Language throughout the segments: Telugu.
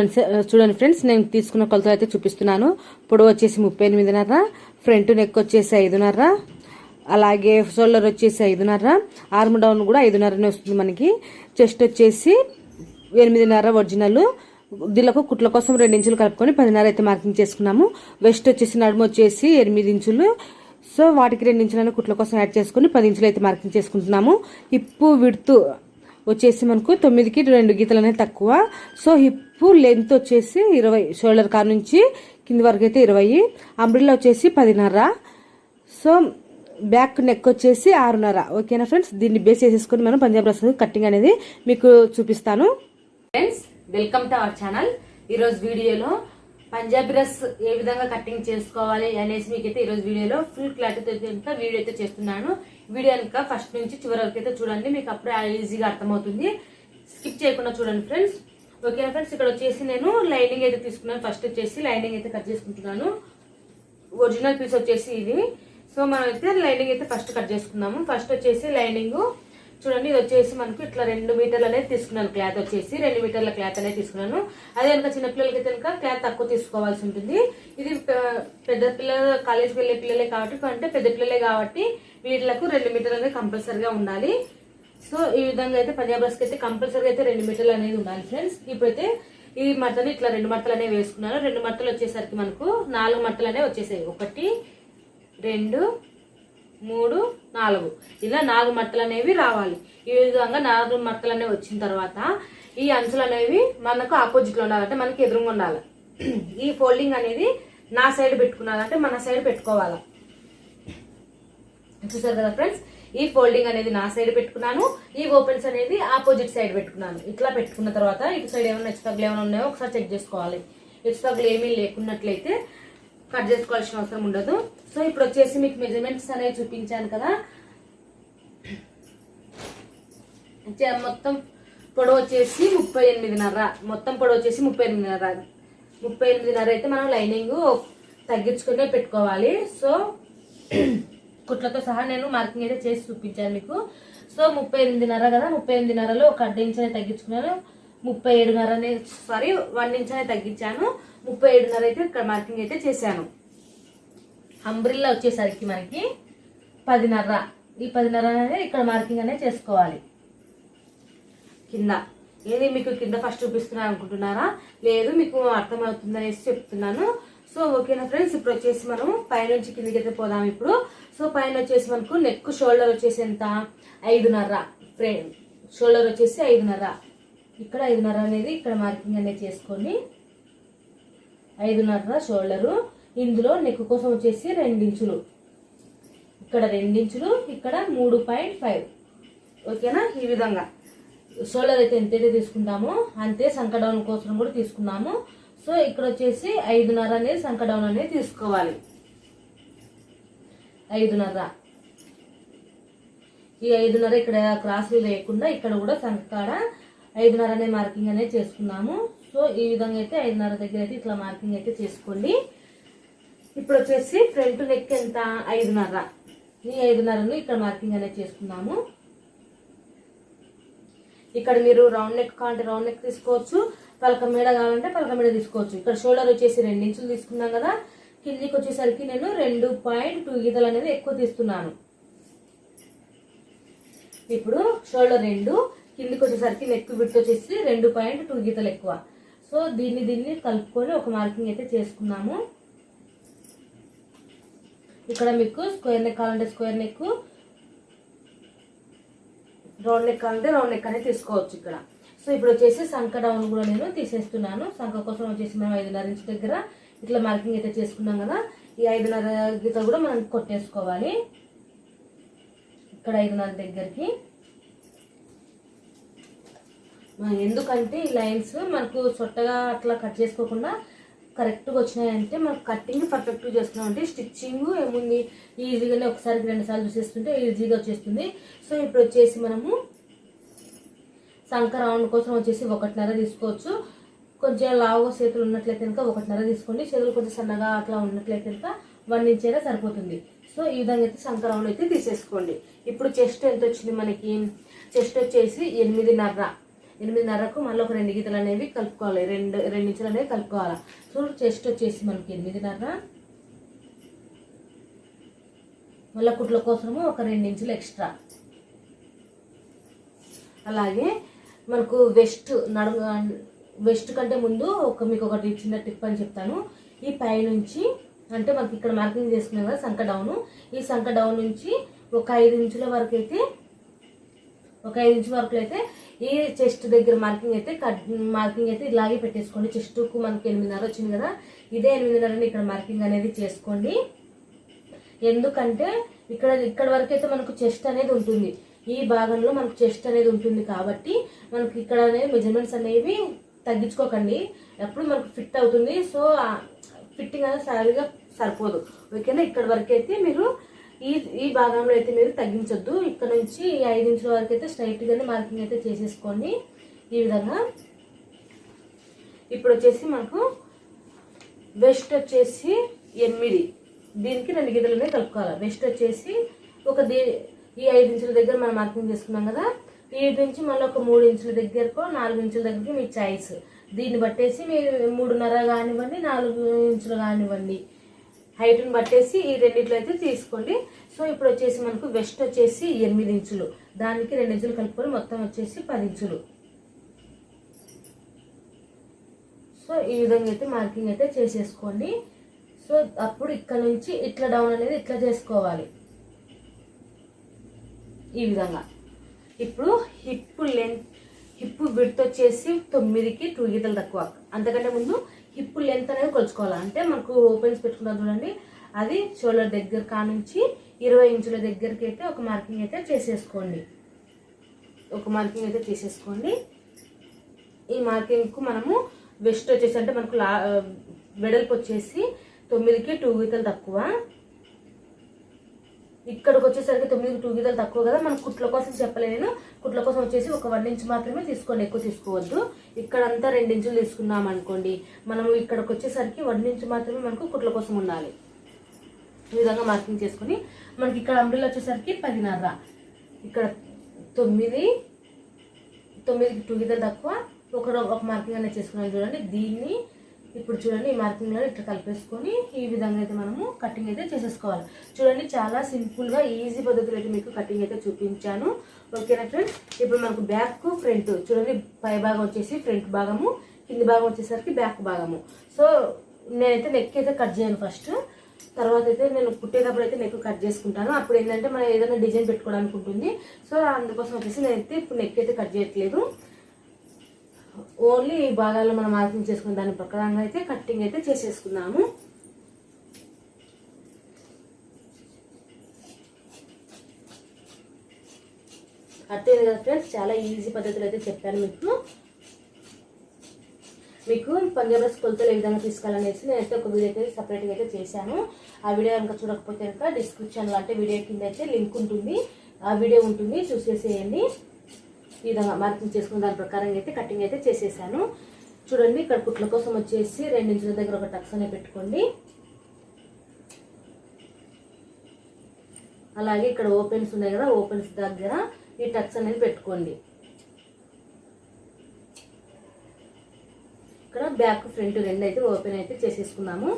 Uh, చూడండి ఫ్రెండ్స్ నేను తీసుకున్న కొలతలు అయితే చూపిస్తున్నాను. పొడవు వచ్చేసి ముప్పై ఎనిమిదిన్నర ఫ్రంట్ నెక్ వచ్చేసి ఐదున్నర అలాగే షోల్డర్ వచ్చేసి ఐదున్నర ఆర్మ్ డౌన్ కూడా ఐదున్నరనే వస్తుంది మనకి. చెస్ట్ వచ్చేసి ఎనిమిదిన్నర ఒరిజినల్ దీనికి కుట్ల కోసం రెండు ఇంచులు కలుపుకొని పదిన్నర అయితే మార్కింగ్ చేసుకున్నాము. వెస్ట్ వచ్చేసి నడుము వచ్చేసి ఎనిమిది ఇంచులు. సో వాటికి రెండు ఇంచులను కుట్ల కోసం యాడ్ చేసుకుని పది ఇంచులు అయితే మార్కింగ్ చేసుకుంటున్నాము. ఇప్పు విడుతు వచ్చేసి మనకు తొమ్మిదికి రెండు గీతలు అనేది తక్కువ. సో హిప్ లెంత్ వచ్చేసి ఇరవై షోల్డర్ కార్ నుంచి కింది వరకు అయితే ఇరవై అంబ్రిల్లా వచ్చేసి పదిన్నర. సో బ్యాక్ నెక్ వచ్చేసి ఆరున్నర. ఓకేనా ఫ్రెండ్స్? దీన్ని బేస్ చేసేసుకుని మనం పంజాబ్ డ్రెస్ కటింగ్ అనేది మీకు చూపిస్తాను. Friends welcome to our channel. ఈరోజు వీడియోలో పంజాబ్ డ్రెస్ ఏ విధంగా కటింగ్ చేసుకోవాలి అనేసి మీకైతే ఈరోజు వీడియోలో ఫుల్ క్లారిటీతో వీడియో అయితే చేస్తున్నాను. వీడియో కనుక ఫస్ట్ నుంచి చివరి వరకు అయితే చూడండి. మీకు అప్పుడే ఈజీగా అర్థమవుతుంది. స్కిప్ చేయకుండా చూడండి ఫ్రెండ్స్. ఓకేనా ఫ్రెండ్స్ ఇక్కడ వచ్చేసి నేను లైనింగ్ అయితే తీసుకున్నాను. ఫస్ట్ వచ్చేసి లైనింగ్ అయితే కట్ చేసుకుంటున్నాను. ఒరిజినల్ పీస్ వచ్చేసి ఇది. సో మనం అయితే లైనింగ్ అయితే ఫస్ట్ కట్ చేసుకున్నాము. ఫస్ట్ వచ్చేసి లైనింగ్ చూడండి ఇది వచ్చేసి మనకు ఇట్లా రెండు మీటర్లు అనేది తీసుకున్నాను. క్లాత్ వచ్చేసి రెండు మీటర్ల క్లాత్ అనేది తీసుకున్నాను. అదే కనుక చిన్నపిల్లలకి కనుక క్లాత్ తక్కువ తీసుకోవాల్సి ఉంటుంది. ఇది పెద్ద పిల్లలు కాలేజ్కి వెళ్ళే పిల్లలే కాబట్టి అంటే పెద్ద పిల్లలే కాబట్టి వీళ్ళకు రెండు మీటర్లు అనేది కంపల్సరీగా ఉండాలి. సో ఈ విధంగా అయితే పంజాబ్ డ్రెస్కి అయితే కంపల్సరీగా అయితే రెండు మీటర్లు అనేది ఉండాలి ఫ్రెండ్స్. ఇప్పుడైతే ఈ మట్టలు ఇట్లా రెండు మట్టలు అనేవి వేసుకున్నాను. రెండు మట్టలు వచ్చేసరికి మనకు నాలుగు మట్టలు అనేవి వచ్చేసాయి. ఒకటి రెండు మూడు నాలుగు. ఇలా నాలుగు మట్టలు అనేవి రావాలి. ఈ విధంగా నాలుగు మట్టలు అనేవి వచ్చిన తర్వాత ఈ అంచులు అనేవి మనకు ఆపోజిట్లో ఉండాలంటే మనకి ఎదురుగా ఉండాలి. ఈ ఫోల్డింగ్ అనేది నా సైడ్ పెట్టుకున్నారంటే మన సైడ్ పెట్టుకోవాలి. చూసారు కదా ఫ్రెండ్స్ ఈ ఫోల్డింగ్ అనేది నా సైడ్ పెట్టుకున్నాను. ఈ ఓపెన్స్ అనేది ఆపోజిట్ సైడ్ పెట్టుకున్నాను. ఇట్లా పెట్టుకున్న తర్వాత ఇటు సైడ్ ఏమైనా ఎక్స్ట్రాగ్లు ఏమైనా ఉన్నాయో ఒకసారి చెక్ చేసుకోవాలి. ఎక్స్ట్రాగ్లు ఏమీ లేకున్నట్లయితే కట్ చేసుకోవాల్సిన అవసరం ఉండదు. సో ఇప్పుడు వచ్చేసి మీకు మెజర్మెంట్స్ అనేవి చూపించాను కదా. మొత్తం పొడవు వచ్చేసి ముప్పై ఎనిమిదిన్నర. మొత్తం పొడవు వచ్చేసి ముప్పై ఎనిమిదిన్నర. ముప్పై ఎనిమిదిన్నర అయితే మనం లైనింగ్ తగ్గించుకునే పెట్టుకోవాలి. సో కుట్లతో సహా నేను మార్కింగ్ అయితే చేసి చూపించాను మీకు. సో ముప్పై ఎనిమిదిన్నర కదా ముప్పై ఎనిమిదిన్నరలో ఒక అర్ధ ఇంచ్ అనేది తగ్గించుకున్నాను. ముప్పై ఏడున్నర అనేది సారీ వన్ ఇంచ్ అనేది తగ్గించాను. ముప్పై ఏడున్నర అయితే ఇక్కడ మార్కింగ్ అయితే చేశాను. అంబ్రిల్లా వచ్చేసరికి మనకి పదిన్నర. ఈ పదిన్నర అనేది ఇక్కడ మార్కింగ్ అనేది చేసుకోవాలి. కింద. ఏది మీకు కింద ఫస్ట్ చూపిస్తున్నాను అనుకుంటున్నారా? లేదు మీకు అర్థమవుతుంది అనేసి చెప్తున్నాను. సో ఓకేనా ఫ్రెండ్స్ ఇప్పుడు వచ్చేసి మనం పైనుంచి కిందకి అయితే పోదాం ఇప్పుడు. సో పైన వచ్చేసి మనకు నెక్ షోల్డర్ వచ్చేసి ఎంత? ఐదున్నర. ఫ్రెండ్ షోల్డర్ వచ్చేసి ఐదున్నర. ఇక్కడ ఐదున్నర అనేది ఇక్కడ మార్కింగ్ అనేది చేసుకోండి. ఐదున్నర షోల్డరు. ఇందులో నెక్ కోసం వచ్చేసి రెండించులు. ఇక్కడ రెండించులు ఇక్కడ మూడు పాయింట్ ఫైవ్. ఓకేనా? ఈ విధంగా. షోల్డర్ అయితే ఎంతైతే తీసుకుంటామో అంతే సంక డౌన్ కోసం కూడా తీసుకున్నాము. సో ఇక్కడ వచ్చేసి ఐదున్నర అనేది సంక డౌన్ అనేది తీసుకోవాలి. ఐదున్నర. ఈ ఐదున్నర ఇక్కడ క్రాస్ లేకుండా ఇక్కడ కూడా సంక ఐదున్నర అనే మార్కింగ్ అనేది చేసుకున్నాము. సో ఈ విధంగా అయితే ఐదున్నర దగ్గర అయితే ఇట్లా మార్కింగ్ అయితే చేసుకోండి. ఇప్పుడు వచ్చేసి ఫ్రంట్ నెక్ ఎంత? ఐదున్నర. ఈ ఐదున్నరను ఇక్కడ మార్కింగ్ అనేది చేసుకున్నాము. ఇక్కడ మీరు రౌండ్ నెక్ కావాలంటే రౌండ్ నెక్ తీసుకోవచ్చు. పలక మీద కావాలంటే పలక మీద తీసుకోవచ్చు. ఇక్కడ షోల్డర్ వచ్చేసి రెండు ఇంచులు తీసుకున్నాం కదా. కిందికి వచ్చేసరికి నేను రెండు పాయింట్ టూ గీతలు అనేది ఎక్కువ తీస్తున్నాను. ఇప్పుడు షోల్డర్ రెండు కిందికి వచ్చేసరికి నెక్ విడ్త్ వచ్చేసి రెండు పాయింట్ టూ గీతలు ఎక్కువ. సో దీన్ని దీన్ని కలుపుకొని ఒక మార్కింగ్ అయితే చేసుకున్నాము. ఇక్కడ మీకు స్క్వేర్ నెక్ కావాలంటే స్క్వేర్ నెక్ రౌండ్ నెక్ కావాలంటే రౌండ్ నెక్ అనేది తీసుకోవచ్చు ఇక్కడ. సో ఇప్పుడు వచ్చేసి సంఖ డౌన్ కూడా నేను తీసేస్తున్నాను. సంఖ కోసం వచ్చేసి మనం ఐదున్నర ఇంచ్ దగ్గర ఇట్లా మార్కింగ్ అయితే చేసుకున్నాం కదా. ఈ ఐదున్నర గీత కూడా మనం కొట్టేసుకోవాలి. ఇక్కడ ఐదున్నర దగ్గరికి. ఎందుకంటే ఈ లైన్స్ మనకు చొట్టగా అట్లా కట్ చేసుకోకుండా కరెక్ట్గా వచ్చినాయంటే మనకు కటింగ్ పర్ఫెక్ట్గా చేస్తున్నామంటే స్టిచ్చింగ్ ఏముంది? ఈజీగానే ఒకసారికి రెండు సార్లు చూసేస్తుంటే ఈజీగా వచ్చేస్తుంది. సో ఇప్పుడు వచ్చేసి మనము సంక రౌండ్ కోసం వచ్చేసి ఒకటిన్నర తీసుకోవచ్చు. కొంచెం లావుగా చేతులు ఉన్నట్లయితే కనుక ఒకటిన్నర తీసుకోండి. చేతులు కొంచెం సన్నగా అట్లా ఉన్నట్లయితే కనుక వన్ ఇంచ్ అయినా సరిపోతుంది. సో ఈ విధంగా అయితే సంక రౌండ్ అయితే తీసేసుకోండి. ఇప్పుడు చెస్ట్ ఎంత వచ్చింది మనకి? చెస్ట్ వచ్చేసి ఎనిమిదిన్నర. ఎనిమిదిన్నరకు మళ్ళీ ఒక రెండు గీతలు అనేవి కలుపుకోవాలి. రెండు రెండు ఇంచులు అనేవి కలుపుకోవాలి. సో చెస్ట్ వచ్చేసి మనకి ఎనిమిదిన్నర. మళ్ళీ కుట్ల కోసము ఒక రెండు ఇంచులు ఎక్స్ట్రా అలాగే మనకు వెస్ట్ నడుము వెస్ట్ కంటే ముందు ఒక మీకు ఒకటి చిన్న టిప్ అని చెప్తాను. ఈ పై నుంచి అంటే మనకి ఇక్కడ మార్కింగ్ చేసుకున్నాం కదా సంక డౌన్ ఈ సంక డౌన్ నుంచి ఒక ఐదు ఇంచుల వరకు అయితే ఒక ఐదు ఇంచుల వరకు అయితే ఈ చెస్ట్ దగ్గర మార్కింగ్ అయితే కట్ మార్కింగ్ అయితే ఇలాగే పెట్టేసుకోండి. చెస్ట్కు మనకి ఎనిమిదిన్నర వచ్చింది కదా ఇదే ఎనిమిదిన్నరని ఇక్కడ మార్కింగ్ అనేది చేసుకోండి. ఎందుకంటే ఇక్కడ ఇక్కడ వరకు అయితే మనకు చెస్ట్ అనేది ఉంటుంది. ఈ భాగంలో మనకు చెస్ట్ అనేది ఉంటుంది కాబట్టి మనకి ఇక్కడ అనేది మెజర్మెంట్స్ అనేవి తగ్గించుకోకండి. ఎప్పుడు మనకు ఫిట్ అవుతుంది సో ఫిట్టింగ్ అనేది సరిగా సరిపోదు. ఓకేనా? ఇక్కడ వరకు అయితే మీరు ఈ ఈ భాగంలో అయితే మీరు తగ్గించొద్దు. ఇక్కడ నుంచి ఈ ఐదు ఇంచుల వరకు అయితే స్ట్రైట్గానే మార్కింగ్ అయితే చేసేసుకోండి. ఈ విధంగా. ఇప్పుడు వచ్చేసి మనకు వెస్ట్ వచ్చేసి ఎనిమిది. దీనికి రెండు గీతలనే కలుపుకోవాలి. వెస్ట్ వచ్చేసి ఒక దీ ఈ ఐదు ఇంచుల దగ్గర మనం మార్కింగ్ చేసుకున్నాం కదా. ఈ నుంచి మళ్ళీ ఒక మూడు ఇంచుల దగ్గరకు నాలుగు ఇంచుల దగ్గరికి మీ చాయిస్ దీన్ని బట్టేసి మీరు మూడున్నర కానివ్వండి నాలుగు ఇంచులు కానివ్వండి. హైట్ని బట్టేసి ఈ రెండిట్లో అయితే తీసుకోండి. సో ఇప్పుడు వచ్చేసి మనకు వెస్ట్ వచ్చేసి ఎనిమిది ఇంచులు. దానికి రెండు ఇంచులు కలుపుకొని మొత్తం వచ్చేసి పది ఇంచులు. సో ఈ విధంగా అయితే మార్కింగ్ అయితే చేసేసుకోండి. సో అప్పుడు ఇక్కడ నుంచి ఇట్లా డౌన్ అనేది ఇట్లా చేసుకోవాలి. ఈ విధంగా. ఇప్పుడు హిప్ లెంత్ హిప్ విడ్త్ వచ్చేసి తొమ్మిదికి టూ గీతలు తక్కువ. అంతకంటే ముందు హిప్ లెంత్ అనేది కొలుచుకోవాలి? అంటే మనకు ఓపెన్స్ పెట్టుకున్నాం చూడండి. అది షోల్డర్ దగ్గర కానుంచి ఇరవై ఇంచుల దగ్గరికి అయితే ఒక మార్కింగ్ అయితే చేసేసుకోండి. ఒక మార్కింగ్ అయితే చేసేసుకోండి ఈ మార్కింగ్కు మనము వెస్ట్ వచ్చేసి అంటే మనకు లా వెడల్పు వచ్చేసి తొమ్మిదికి టూ గీతలు తక్కువ. ఇక్కడికి వచ్చేసరికి తొమ్మిది టూ గీతలు తక్కువ కదా మనం కుట్ల కోసం చెప్పలేను కుట్ల కోసం వచ్చేసి ఒక వన్ ఇంచ్ మాత్రమే తీసుకోండి ఎక్కువ తీసుకోవద్దు. ఇక్కడంతా రెండు ఇంచులు తీసుకున్నాం అనుకోండి మనము ఇక్కడికి వచ్చేసరికి వన్ ఇంచ్ మాత్రమే మనకు కుట్ల కోసం ఉండాలి. ఈ విధంగా మార్కింగ్ చేసుకొని మనకి ఇక్కడ అంబ్రిల్ వచ్చేసరికి పదిన్నర. ఇక్కడ తొమ్మిది తొమ్మిదికి టూ గీతలు తక్కువ. ఒక ఒక మార్కింగ్ అనేది చేసుకున్నాం చూడండి. దీన్ని ఇప్పుడు చూడండి ఈ మార్కింగ్ ఇట్లా కలిపేసుకొని ఈ విధంగా అయితే మనము కటింగ్ అయితే చేసేసుకోవాలి. చూడండి చాలా సింపుల్గా ఈజీ పద్ధతిలో అయితే మీకు కటింగ్ అయితే చూపించాను. ఓకేనా ఫ్రెండ్స్ ఇప్పుడు మనకు బ్యాక్ ఫ్రంట్ చూడండి పై భాగం వచ్చేసి ఫ్రంట్ భాగము కింది భాగం వచ్చేసరికి బ్యాక్ భాగము. సో నేనైతే నెక్ అయితే కట్ చేయను ఫస్ట్ తర్వాత అయితే నేను కుట్టేటప్పుడు అయితే నెక్ కట్ చేసుకుంటాను. అప్పుడు ఏంటంటే మనం ఏదైనా డిజైన్ పెట్టుకోవడానికి ఉంటుంది. సో అందుకోసం వచ్చేసి నేనైతే ఇప్పుడు నెక్ అయితే కట్ చేయట్లేదు. ఓన్లీ ఈ భాగాల్లో మనం మార్కింగ్ చేసుకున్న దాని ప్రకారంగా అయితే కట్టింగ్ అయితే చేసేసుకున్నాము అర్థమైంది కదా ఫ్రెండ్స్ చాలా ఈజీ పద్ధతిలో అయితే చెప్పాను మీకు. మీకు పంజాబ్ కొలతలు ఏ విధంగా తీసుకోవాలనేసి నేనైతే ఒక వీడియో అయితే సపరేట్గా అయితే చేశాను. ఆ వీడియో కనుక చూడకపోతే కనుక డిస్క్రిప్షన్లో అంటే వీడియో కింద అయితే లింక్ ఉంటుంది. ఆ వీడియో ఉంటుంది చూసేసేయండి. ఈ విధంగా మార్కింగ్ చేసుకున్న దాని ప్రకారంగా అయితే కటింగ్ అయితే చేసేసాను. చూడండి ఇక్కడ కుట్ల కోసం వచ్చేసి రెండు ఇంచుల దగ్గర ఒక టక్స్ అనేది పెట్టుకోండి. అలాగే ఇక్కడ ఓపెన్స్ ఉన్నాయి కదా ఓపెన్స్ దగ్గర ఈ టక్స్ అనేది పెట్టుకోండి. ఇక్కడ బ్యాక్ ఫ్రంట్ రెండు అయితే ఓపెన్ అయితే చేసేసుకున్నాము.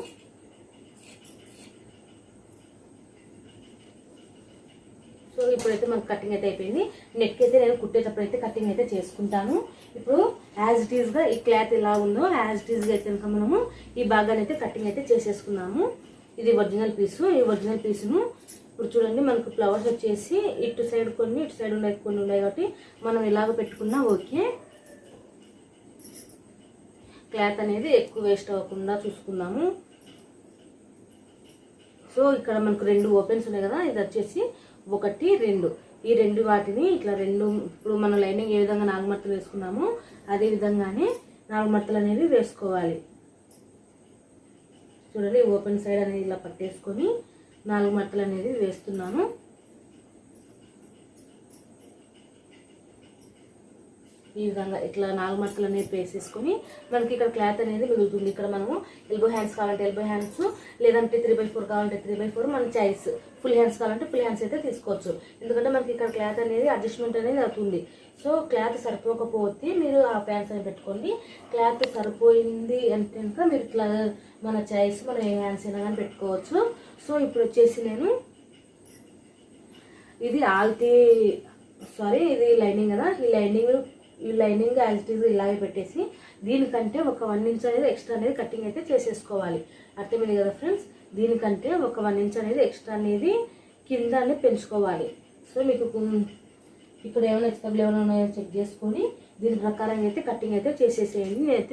సో ఇప్పుడైతే మనకు కటింగ్ అయితే అయిపోయింది. నెక్ అయితే నేను కుట్టేటప్పుడు అయితే కటింగ్ అయితే చేసుకుంటాను. ఇప్పుడు యాజ్ ఇట్ ఈస్గా ఈ క్లాత్ ఎలా ఉందో యాజ్ ఇట్ ఈస్గా అయితే కనుక మనము ఈ భాగాన్ని అయితే కటింగ్ అయితే చేసేసుకున్నాము. ఇది ఒరిజినల్ పీసు ఈ ఒరిజినల్ పీసును ఇప్పుడు చూడండి మనకు ఫ్లవర్స్ వచ్చేసి ఇటు సైడ్ కొన్ని ఇటు సైడ్ ఉన్నాయి కొన్ని ఉన్నాయి కాబట్టి మనం ఇలాగ పెట్టుకున్నా ఓకే. క్లాత్ అనేది ఎక్కువ వేస్ట్ అవ్వకుండా చూసుకున్నాము. సో ఇక్కడ మనకు రెండు ఓపెన్స్ ఉన్నాయి కదా ఇది వచ్చేసి ఒకటి రెండు. ఈ రెండు వాటిని ఇట్లా రెండు ఇప్పుడు మనం లైనింగ్ ఏ విధంగా నాలుగు మట్టలు వేసుకున్నామో అదే విధంగానే నాలుగు మట్టలు అనేవి వేసుకోవాలి. చూడండి ఓపెన్ సైడ్ అనేది ఇలా పట్టేసుకొని నాలుగు మట్టలు అనేది వేస్తున్నాను. ఈ విధంగా ఇట్లా నాలుగు మడతలు అనేది వేసేసుకొని మనకి ఇక్కడ క్లాత్ అనేది మిగులుతుంది. ఇక్కడ మనము ఎల్బో హ్యాండ్స్ కావాలంటే ఎల్బో హ్యాండ్స్ లేదంటే త్రీ బై ఫోర్ కావాలంటే త్రీ బై ఫోర్ మన చాయిస్ ఫుల్ హ్యాండ్స్ కావాలంటే ఫుల్ హ్యాండ్స్ అయితే తీసుకోవచ్చు. ఎందుకంటే మనకి ఇక్కడ క్లాత్ అనేది అడ్జస్ట్మెంట్ అనేది అవుతుంది. సో క్లాత్ సరిపోకపోతే మీరు ఆ ప్యాంట్స్ అని పెట్టుకోండి. క్లాత్ సరిపోయింది అంటే కనుక మీరు ఇట్లా మన చాయిస్ మన ఏ హ్యాండ్స్ అయినా కానీ పెట్టుకోవచ్చు. సో ఇప్పుడు వచ్చేసి నేను ఇది ఆల్తీ సారీ ఇది లైనింగ్ కదా. ఈ లైనింగ్ ఈ లైనింగ్ యాజిటీస్ ఇలాగే పెట్టేసి దీనికంటే ఒక వన్ ఇంచ్ అనేది ఎక్స్ట్రా అనేది కటింగ్ అయితే చేసేసుకోవాలి. అర్థమైంది కదా ఫ్రెండ్స్? దీనికంటే ఒక వన్ ఇంచ్ అనేది ఎక్స్ట్రా అనేది కింద అనేది పెంచుకోవాలి. సో మీకు ఇక్కడ ఏమైనా ఎక్స్ట్రా ఏమైనా ఉన్నాయో చెక్ చేసుకొని దీని ప్రకారం అయితే కటింగ్ అయితే చేసేసేయండి. నేనైతే